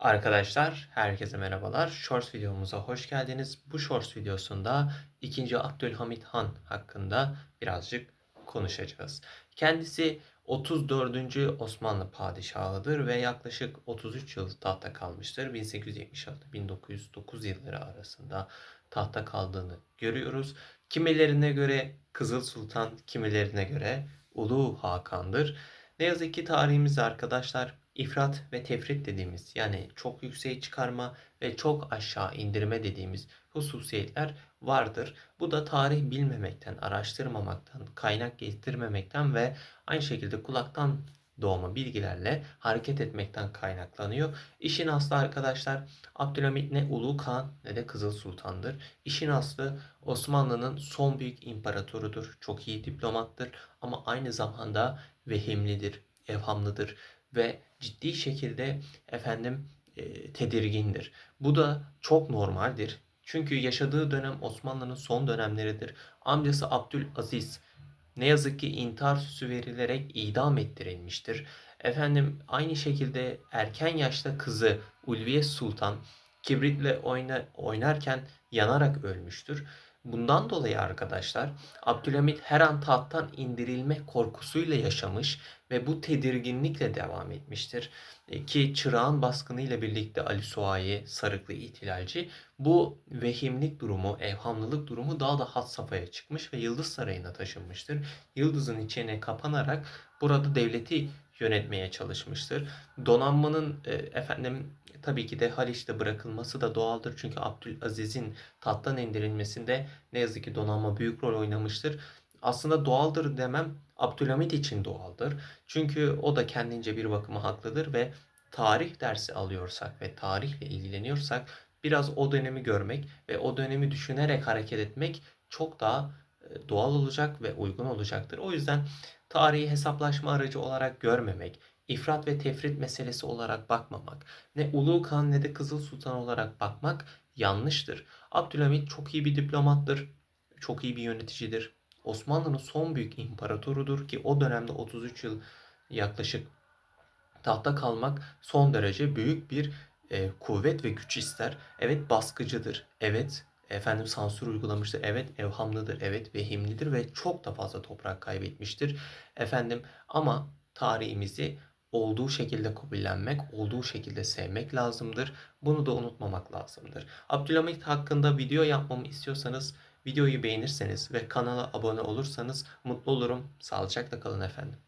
Arkadaşlar herkese merhabalar. Shorts videomuza hoş geldiniz. Bu Shorts videosunda 2. Abdülhamit Han hakkında birazcık konuşacağız. Kendisi 34. Osmanlı padişahıdır ve yaklaşık 33 yıl tahta kalmıştır. 1876-1909 yılları arasında tahta kaldığını görüyoruz. Kimilerine göre Kızıl Sultan, kimilerine göre Ulu Hakan'dır. Ne yazık ki tarihimizde arkadaşlar ifrat ve tefrit dediğimiz yani çok yükseğe çıkarma ve çok aşağı indirme dediğimiz hususiyetler vardır. Bu da tarih bilmemekten, araştırmamaktan, kaynak getirmemekten ve aynı şekilde kulaktan doğma bilgilerle hareket etmekten kaynaklanıyor. İşin aslı arkadaşlar Abdülhamit ne Ulu Kağan ne de Kızıl Sultan'dır. İşin aslı Osmanlı'nın son büyük imparatorudur. Çok iyi diplomattır ama aynı zamanda vehimlidir, evhamlıdır ve ciddi şekilde efendim e, tedirgindir. Bu da çok normaldir. Çünkü yaşadığı dönem Osmanlı'nın son dönemleridir. Amcası Abdülaziz ne yazık ki intihar süsü verilerek idam ettirilmiştir. Efendim aynı şekilde erken yaşta kızı Ulviye Sultan kibritle oyna, oynarken yanarak ölmüştür. Bundan dolayı arkadaşlar Abdülhamit her an tahttan indirilme korkusuyla yaşamış ve bu tedirginlikle devam etmiştir. E, ki çırağın baskınıyla birlikte Ali Suayi, Sarıklı ihtilalci bu vehimlik durumu, evhamlılık durumu daha da hat safhaya çıkmış ve Yıldız Sarayı'na taşınmıştır. Yıldız'ın içine kapanarak burada devleti yönetmeye çalışmıştır. Donanmanın e, efendim tabii ki de Haliç'te bırakılması da doğaldır. Çünkü Abdülaziz'in tahttan indirilmesinde ne yazık ki donanma büyük rol oynamıştır. Aslında doğaldır demem Abdülhamit için doğaldır. Çünkü o da kendince bir bakıma haklıdır ve tarih dersi alıyorsak ve tarihle ilgileniyorsak biraz o dönemi görmek ve o dönemi düşünerek hareket etmek çok daha e, doğal olacak ve uygun olacaktır. O yüzden tarihi hesaplaşma aracı olarak görmemek, ifrat ve tefrit meselesi olarak bakmamak, ne Ulu Kan ne de Kızıl Sultan olarak bakmak yanlıştır. Abdülhamit çok iyi bir diplomattır, çok iyi bir yöneticidir. Osmanlı'nın son büyük imparatorudur ki o dönemde 33 yıl yaklaşık tahta kalmak son derece büyük bir e, kuvvet ve güç ister. Evet baskıcıdır. Evet efendim sansür uygulamıştır. Evet evhamlıdır. Evet vehimlidir ve çok da fazla toprak kaybetmiştir. Efendim ama tarihimizi olduğu şekilde kabullenmek, olduğu şekilde sevmek lazımdır. Bunu da unutmamak lazımdır. Abdülhamit hakkında video yapmamı istiyorsanız videoyu beğenirseniz ve kanala abone olursanız mutlu olurum. Sağlıcakla kalın efendim.